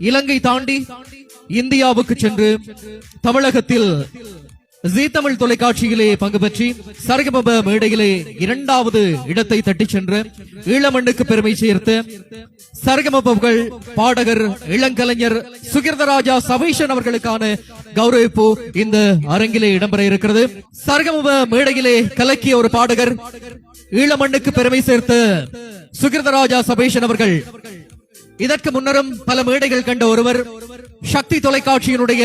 இலங்கை தாண்டி இந்தியாவுக்கு சென்று தமிழகத்தில் ஜி தமிழ் தொலைக்காட்சியிலே பங்கு பெற்றி சரகபப மேடையிலே இரண்டாவது இடத்தை தட்டி சென்று ஈழமண்ணுக்கு பெருமை சேர்த்து சரகமபுகள் பாடகர் இளங்கலைஞர் சுகிர்தராஜா சபீஷன் அவர்களுக்கான கௌரவிப்பு இந்த அரங்கிலே இடம்பெற இருக்கிறது. சரகமப மேடையிலே கலக்கிய ஒரு பாடகர் ஈழமண்ணுக்கு பெருமை சேர்த்து சுகிர்தராஜா சபீஷன் அவர்கள் இதற்கு முன்னரும் பல மேடைகள் கண்ட ஒருவர் சக்தி தொலைக்காட்சியினுடைய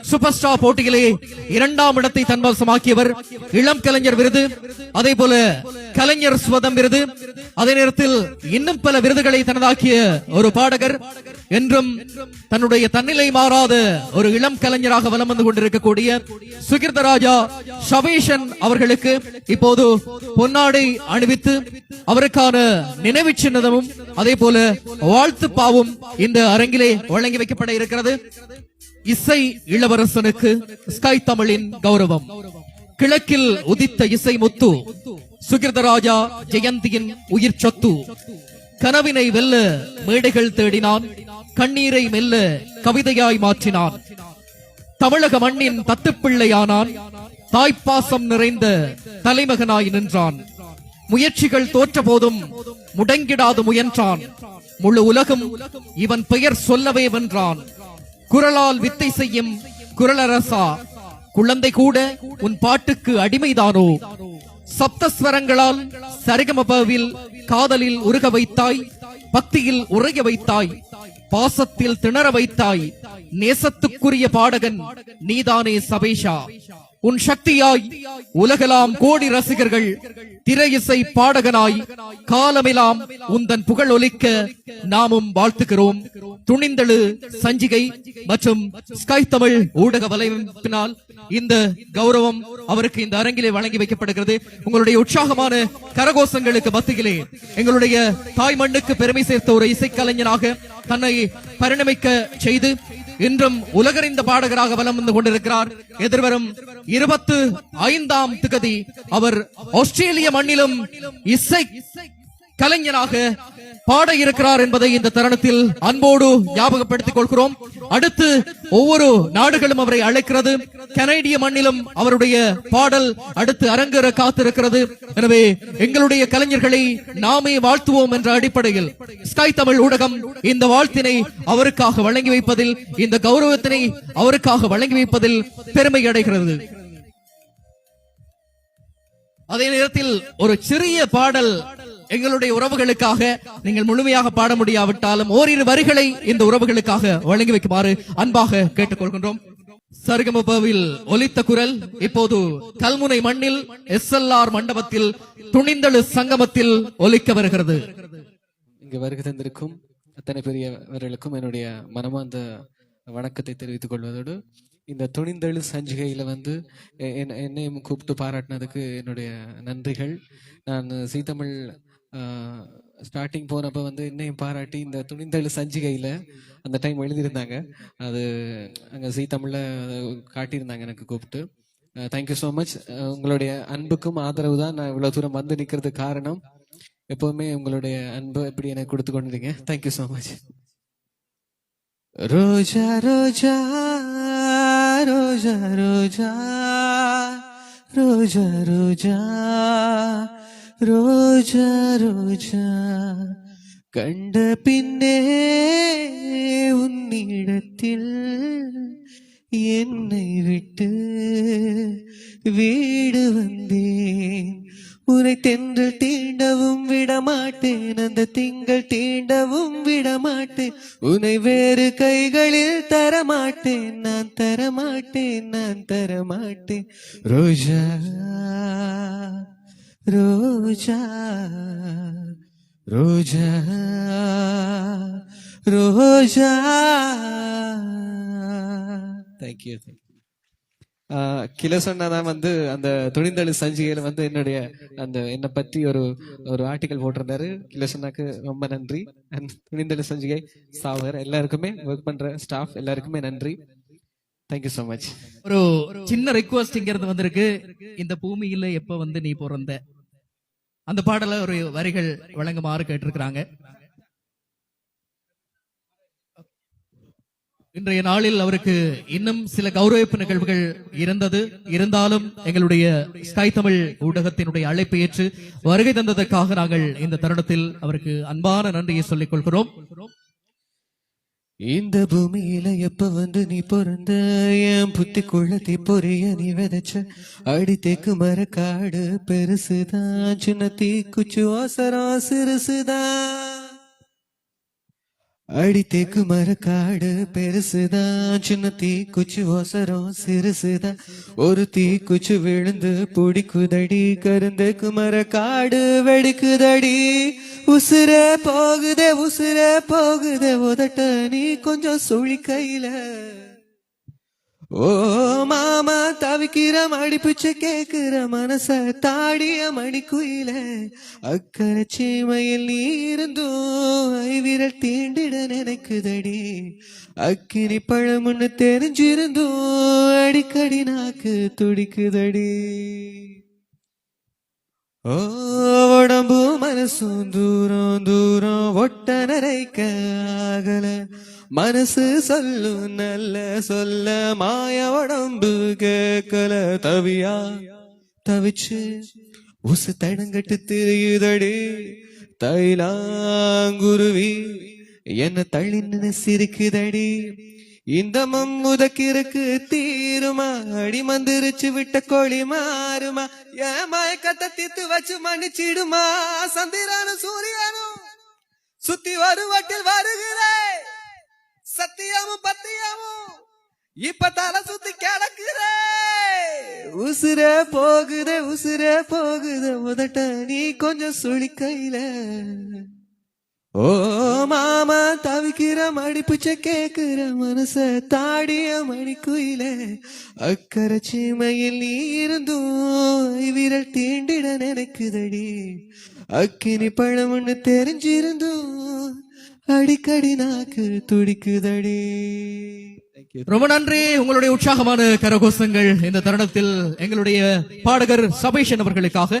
சூப்பர் ஸ்டார் போட்டியிலே இரண்டாம் இடத்தை தன்வசமாக்கியவர் இளம் கலைஞர் விருது அதே போல கலைஞர் சுவதம் விருது. அதே நேரத்தில் இன்னும் பல விருதுகளை தனதாக்கிய ஒரு பாடகர் என்றும் தன்னுடைய தன்னிலை மாறாத ஒரு இளம் கலைஞராக வலம் வந்து கொண்டிருக்கக்கூடிய சுகிர்தராஜா சபீஷன் அவர்களுக்கு இப்போது பொன்னாடை அணிவித்து அவருக்கான நினைவு சின்னதமும் அதே போல வாழ்த்து பாவும் இந்த அரங்கிலே வழங்கி வைக்கப்பட இருக்கிறது. இசை இளவரசனுக்கு ஸ்கை தமிழின் கௌரவம். கிழக்கில் உதித்த இசை முத்து சுகிர்தராஜா ஜெயந்தியின் உயிர் சொத்து. கனவினை வெல்ல மேடைகள் தேடினான். கண்ணீரை மெல்ல கவிதையாய் மாற்றினான். தமிழக மண்ணின் தத்துப்பிள்ளையானான். தாய்ப்பாசம் நிறைந்த தலைமகனாய் நின்றான். முயற்சிகள் தோற்ற போதும் முடங்கிடாது முயன்றான். முழு உலகம் இவன் பெயர் சொல்லவே வென்றான். குரலால் வித்தை செய்யும் குரலரசா குழந்தை கூட உன் பாட்டுக்கு அடிமைதானோ? சப்தஸ்வரங்களால் சரிகமபவில் காதலில் உருக வைத்தாய் பக்தியில் உறைய வைத்தாய் பாசத்தில் திணற வைத்தாய். நேசத்துக்குரிய பாடகன் நீதானே சபேஷா. உன் சக்தியாய் உலகெல்லாம் கோடி ரசிகர்கள் திரையிசை பாடகனாய் காலமெல்லாம் உந்தன் புகழ் ஒலிக்க நாமும் வாழ்த்துகிறோம். துணிந்தழு சஞ்சிகை மற்றும் ஸ்கை தமிழ் ஊடக வலையமைப்பினால் இந்த கௌரவம் அவருக்கு இந்த அரங்கிலே வழங்கி வைக்கப்படுகிறது. உங்களுடைய உற்சாகமான கரகோஷங்களுக்கு மத்தியிலே எங்களுடைய தாய் மண்ணுக்கு பெருமை சேர்த்த ஒரு இசைக்கலைஞனாக தன்னை பரிணமிக்க செய்து இன்றும் உலகறிந்த பாடகராக வலம் வந்து கொண்டிருக்கிறார். எதிர்வரும் இருபத்து ஐந்தாம் திகதி அவர் ஆஸ்திரேலிய மண்ணிலும் இசை கலைஞராக பாட இருக்கிறார் என்பதை இந்த தருணத்தில் அன்போடு ஞாபகப்படுத்திக் கொள்கிறோம். அடுத்து ஒவ்வொரு நாடுகளும் அவரை அழைக்கிறது. கனேடிய மண்ணிலும் அவருடைய பாடல் அடுத்து அரங்கேற காத்திருக்கிறது. எனவே எங்களுடைய கலைஞர்களை நாமே வாழ்த்துவோம் என்ற அடிப்படையில் ஸ்கை தமிழ் ஊடகம் இந்த வாழ்த்தினை அவருக்காக வழங்கி வைப்பதில் இந்த கௌரவத்தினை அவருக்காக வழங்கி வைப்பதில் பெருமை அடைகிறது. அதே நேரத்தில் ஒரு சிறிய பாடல் எங்களுடைய உறவுகளுக்காக நீங்கள் முழுமையாக பாட முடியாவிட்டாலும் ஓரிரு வரிகளை இந்த உறவுகளுக்காக வழங்கி வைக்குமாறு அன்பாக கேட்டுக்கொள்கின்றோம். சரிகமபவில் ஒலித்த குரல் இப்போது கல்முனை மண்ணில் எஸ் எல் ஆர் மண்டபத்தில் துணிந்தழு சங்கமத்தில் ஒலிக்க வருகிறது. இங்கு வருகை தந்திருக்கும் அத்தனை பெரியவர்களுக்கும் என்னுடைய மனமார்ந்த வணக்கத்தை தெரிவித்துக் கொள்வதோடு இந்த துணிந்தழு சஞ்சிகையில வந்து என்னையும் கூப்பிட்டு பாராட்டினதுக்கு என்னுடைய நன்றிகள். நான் சீதமிழ் ஸ்டார்டிங் போனப்போ வந்து என்னையும் பாராட்டி இந்த துணிந்தழு சஞ்சிகையில் அந்த டைம் எழுதியிருந்தாங்க. அது அங்கே ஜி தமிழில் காட்டியிருந்தாங்க எனக்கு கூப்பிட்டு. தேங்க்யூ ஸோ மச் உங்களுடைய அன்புக்கும் ஆதரவு தான் நான் இவ்வளோ தூரம் வந்து நிற்கிறதுக்கு காரணம். எப்போவுமே உங்களுடைய அன்பு எப்படி எனக்கு கொடுத்து கொண்டிருங்க தேங்க்யூ ஸோ மச் ரோஜா ரோஜா ரோஜா ரோஜா ரோஜா ரோஜா. ரோஜா ரோஜா கண்ட பின்னே உன்னிடத்தில் என்னை விட்டு வீடு வந்தேன். உரை தென்றல் தீண்டவும் விடமாட்டேன். அந்த திங்கள் தீண்டவும் விடமாட்டேன். உன்னை வேறு கைகளில் தரமாட்டேன். நான் தரமாட்டேன் நான் தரமாட்டேன். ரோஜா ரோஜா ரோஜா ரோஜா. Thank you thank you kilo சொன்னாதான் வந்து அந்த துணிந்தழு சஞ்சிகையில வந்து என்னுடைய அந்த என்னை பத்தி ஒரு ஒரு ஆர்டிகல் போட்டிருந்தாரு. கிலோ சொன்னாக்கு ரொம்ப நன்றி. And துணிந்தழு சஞ்சிகை சாவர் எல்லாருக்குமே ஒர்க் பண்ற ஸ்டாஃப் எல்லாருக்குமே நன்றி. தேங்க்யூ ஸோ மச் ஒரு சின்ன ரெக்வஸ்ட் இங்க இருந்து வந்திருக்கு. இந்த பூமியில எப்ப வந்து நீ பிறந்த? அந்த பாடல ஒரு வரிகள் வழங்குமாறு கேட்டிருக்கிறாங்க. இன்றைய நாளில் அவருக்கு இன்னும் சில கௌரவிப்பு நிகழ்வுகள் இருந்தது. இருந்தாலும் எங்களுடைய ஸ்கை தமிழ் ஊடகத்தினுடைய அழைப்பை ஏற்று வருகை தந்ததற்காக நாங்கள் இந்த தருணத்தில் அவருக்கு அன்பான நன்றியை சொல்லிக் கொள்கிறோம். இந்த பூமியில எப்ப வந்து நீ பிறந்த? என் புத்தி புத்திக்குள்ள பொரிய நீ விதைச்ச அடித்தேக்கு மர காடு பெருசுதான். சின்ன தீக்குச்சு அவசரம் சிறுசுதான். அடித்தேக்கு மரக்காடு காடு பெருசுதான் சின்ன தீக்குச்சி ஒசரம் சிறுசுதான் ஒரு தீக்குச்சி விழுந்து பிடிக்குதடி கருந்தேக்கு மரக்காடு காடு வெடிக்குதடி. உசுரே போகுதே உசுரே போகுதே உதட்ட நீ கொஞ்சம் சுழி கையில ஓ மாமா தவிக்கிற மடிப்புச்ச கேக்குற மனச தாடிய மணிக்குயில அக்கறை சீமையில் நீ இருந்தும் ஐவிரல் தீண்டிட நினைக்குதடி. அக்கினி பழமுன்னு தெரிஞ்சிருந்தும் அடிக்கடி நாக்கு துடிக்குதடி. ஓ உடம்பு மனசும் தூரம் தூரம் ஒட்ட நரைக்க ஆகல. மனசு சொல்லும் நல்ல சொல்ல மாய உடம்பு கேட்கல. தவியா தவிச்சு உசு தடங்கட்டு திரியுதடி. தைலாங்குருவி என்ன தள்ளி நின்னு சிரிக்குதடி இந்த மம்முதக்கிருக்கு தீருமா? அடி மந்திரிச்சு விட்ட கோழி மாறுமா? ஏன் மயக்கத்தை தீர்த்து வச்சு மன்னிச்சிடுமா? சந்திரனும் சூரியனும் சுத்தி வருவட்டில் வருகிறே. சத்தியமும் பத்தியமும் இப்ப தலை சுத்தி கிடக்குறே. உசுரே போகுதே உசுரே போகுதே. உதட்ட நீ கொஞ்சம் சுழி கையில ஓ மாமா தவிக்கிற மடிப்புச்ச கேக்குற மனச தாடிய மணிக்குயில அக்கறை சீமையில் நீ இருந்தும் விரல் தீண்டிட நினைக்குதடி. அக்கினி பழம்னு தெரிஞ்சிருந்தும் அடிக்கடி நாக்கு துடிக்குதடி. ரொம்ப நன்றி. உங்களுடைய உற்சாகமான கரகோஷங்கள் இந்த தருணத்தில் எங்களுடைய பாடகர் சபேஷன் அவர்களுக்காக.